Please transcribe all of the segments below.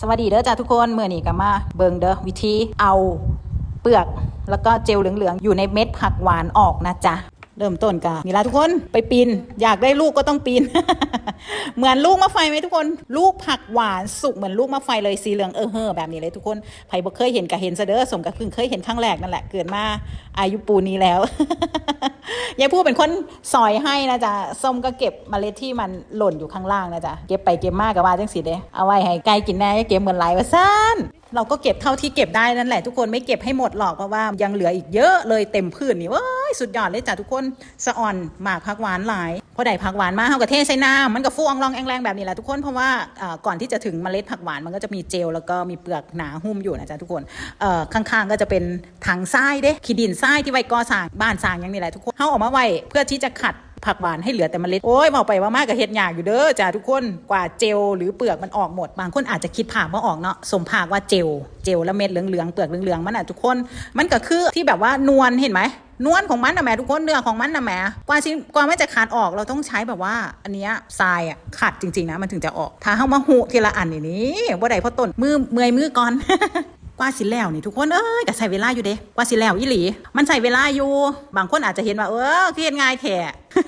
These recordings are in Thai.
สวัสดีเด้อจ้าทุกคนเมื่อนี้ก็มาเบิงเด้อวิธีเอาเปลือกแล้วก็เจลเหลืองๆ อยู่ในเม็ดผักหวานออกนะจ๊ะ เริ่มต้นกันนี่ละทุกคนไปปีน อยากได้ลูกก็ต้องปีน เหมือนลูกมะไฟไหมทุกคน ลูกผักหวานสุกเหมือนลูกมะไฟเลยสีเหลืองเออเฮอแบบนี้เลยทุกคนใครบ่เคยเห็นก็เห็นซะเด้อสมกับเพิ่งเคยเห็นครั้งแรกนั่นแหละเกิดมาอายุปูนี้แล้วยายพูดเป็นคนสอยให้นะจ๊ะส้มก็เก็บเมล็ดที่มันหล่นอยู่ข้างล่างนะจ๊ะเก็บไปเก็บมากกับว่าจังสิเด้เอาไว้ให้ไก่กินแน่เก็บเหมือนไรวะซ่าน เราก็เก็บเท่าที่เก็บได้นั่นแหละทุกคนไม่เก็บให้หมดหรอกเพราะว่ายังเหลืออีกเยอะเลยเต็มพื้นนี่เว้ยสุดยอดเลยจ้ะทุกคนสะอ่อนหมากพักหวานหลายพอได้ผักหวานมาเฮากระเทใส่น้ำมันก็ฟูองรองแองแรงแบบนี้แหละทุกคนเพราะว่าก่อนที่จะถึงเมล็ดผักหวานมันก็จะมีเจลแล้วก็มีเปลือกหนาหุ้มอยู่นะจ๊ะทุกคนข้างๆก็จะเป็นถังทรายเด้ขี้ดินทรายที่ไว้ก่อสร้างบ้านสร้างอย่างนี้แหละทุกคนเฮาออกมาไว้เพื่อที่จะขัด ผักหวานให้เหลือแต่เมล็ด โอ้ยบอกไปว่ามากกับเห็ดยากอยู่เด้อจ้าทุกคนกว่าเจลหรือเปลือกมันออกหมด บางคนอาจจะคิดผ่าว่าออกเนาะสมภาคว่าเจลเจลแล้วเม็ดเหลืองๆเปลือกเหลืองๆมันอะทุกคน มันก็คือที่แบบว่านวลเห็นไหมนวลของมันนะแหม่ทุกคนเนื้อของมันนะแหม่กว่าชิ้นกว่ามันจะขาดออกเราต้องใช้แบบว่า อันเนี้ยทรายอะขัดจริงๆนะมันถึงจะออก ถ้าเข้ามาหูทีละอันอย่างนี้บ่ได้เพราะต้นมือเมื่อยมือก่อน กว่าสิแล้วนี่ทุกคนเอ้ยก็ใส่เวลาอยู่เด้กว่าสิแล้วอีหลี มันใส่เวลาอยู่ บางคนอาจจะเห็นว่าเออเฮ็ดง่ายแท้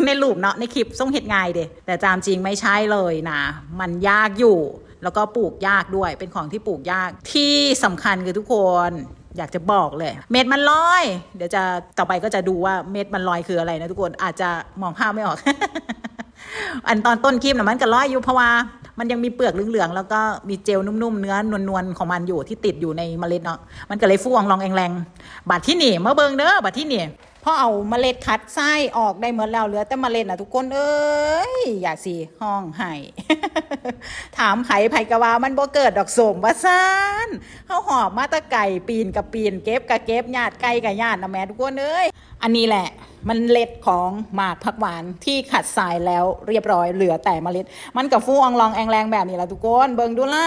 ในรูปเนาะในคลิปส่งเฮ็ดง่ายเด้แต่ตามจริงไม่ใช่เลยนะมันยากอยู่ แล้วก็ปลูกยากด้วยเป็นของที่ปลูกยากที่สำคัญคือทุกคนอยากจะบอกเลย เม็ดมันลอย เดี๋ยวจะต่อไปก็จะดูว่าเม็ดมันลอยคืออะไรนะทุกคนอาจจะมองภาพไม่ออก อันตอนต้นคลิปนะมันก็ร้อยอยู่เพราะว่า มันยังมีเปลือกเหลืองๆแล้วก็มีเจลนุ่มๆเนื้อนวลๆของมันอยู่ที่ติดอยู่ในเมล็ดเนาะมันก็เลยฟูองรองแองแรงบาดที่นี่มาเบิงเด้อบาดที่นี่พอเอาเมล็ดคัดไส้ออกได้หมดแล้วเหลือแต่เมล็ดนะทุกคนเอ้ยอย่าสิห้องไห้ถามไผไผกะว่ามันบ่เกิดดอกสมว่าซ่านเฮาหอบมาตะไก่ปีนกับปีนเก็บกับเก็บญาติไก่กับญาตินะแม่ทุกคนเอ้ยอันนี้แหละ มันเล็ดของหมากผักหวานที่ขัดทรายแล้วเรียบร้อยเหลือแต่เมล็ด มันกับฟูอองรองแองแรงแบบนี้แหละทุกคนเบิงดูล่ะ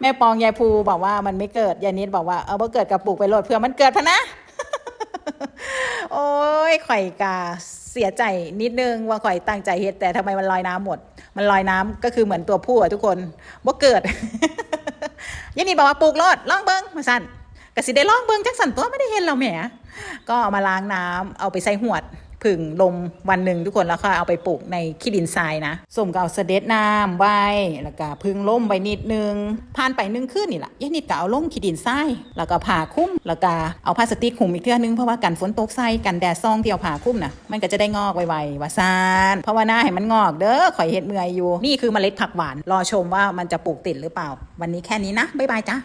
แม่ปองยายภูบอกว่ามันไม่เกิดยายนิดบอกว่าเอาบ่เกิดกับปลูกไปโหลดเพื่อมันเกิดพะนะ โอ้ยข่อยกาเสียใจนิดนึงว่าข่อยตั้งใจเฮ็ดแต่ทำไมมันลอยน้ำหมด มันลอยน้ำก็คือเหมือนตัวผู้อะทุกคนบ่เกิดยายนิดบอกว่าปลูกโลดลองเบิ้งมาสั่น ก็สิได้ลองเบิ้งจักสันตัวไม่ได้เห็นเราแหมก็เอามาล้างน้ำเอาไปใส่หวดผึ่งลมวันหนึ่งทุกคนแล้วก็เอาไปปลูกในขี้ดินทรายนะสมกับเอาเสด็จน้ำไว้แล้วก็พึ่งล่มไปนิดนึงผ่านไปหนึ่งคืนนี่แหละยานิดก็เอาล่มขี้ดินทรายแล้วก็ผ่าคุ้มแล้วก็เอาพลาสติกคลุมอีกเทื่อนึงเพราะว่ากันฝนตกใส่กันแดดซองที่เอาผ่าคุ้มนะมันก็จะได้งอกไวๆว่าซานเพราะว่าหน้าให้มันงอกเด้อข่อยเห็ดเมื่อยอยู่นี่คือเมล็ดผักหวานรอชมว่ามันจะปลูกติดหรือเปล่า วันนี้แค่นี้นะบ๊ายบายจ้า